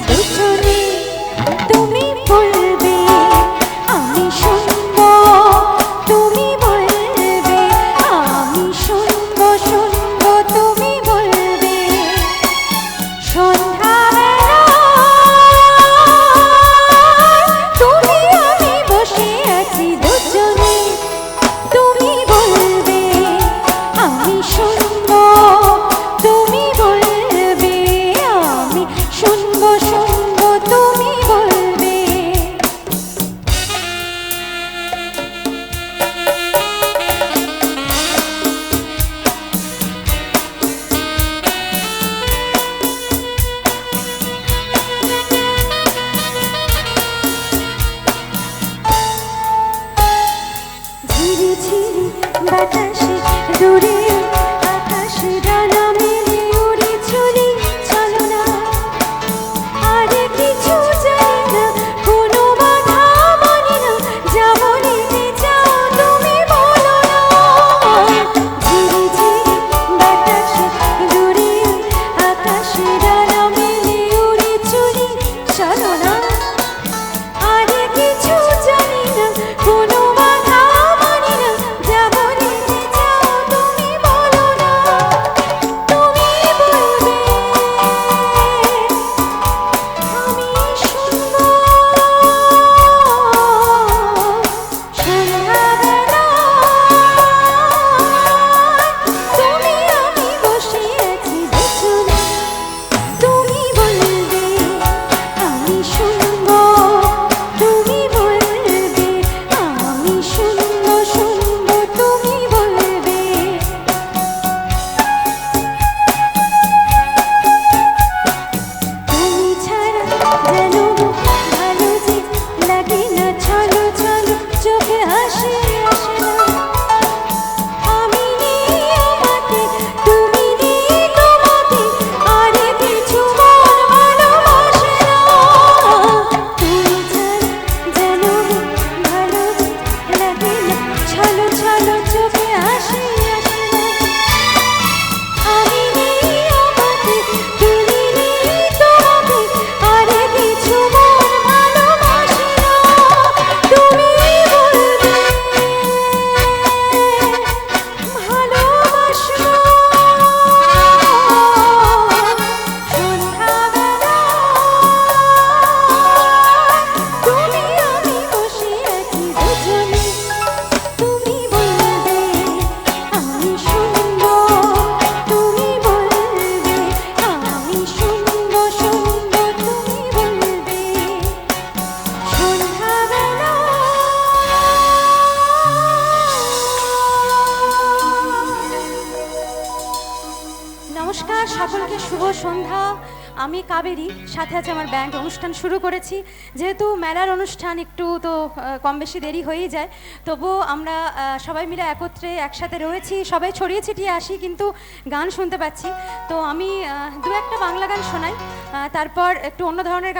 দুঃখ নমস্কার, সকলকে শুভ সন্ধ্যা। আমি কাবেরী, সাথে আছে আমার ব্যাংক অনুষ্ঠান শুরু করেছি। যেহেতু মেলার অনুষ্ঠান একটু তো কম বেশি দেরি হয়েই যায় তবু আমরা সবাই মিলে একত্রে একসাথে রয়েছি। সবাই ছড়িয়ে ছিটিয়ে আসি, কিন্তু গান শুনতে পাচ্ছি। তো আমি দু একটা বাংলা গান শোনাই তারপর একটু অন্য ধরনের গান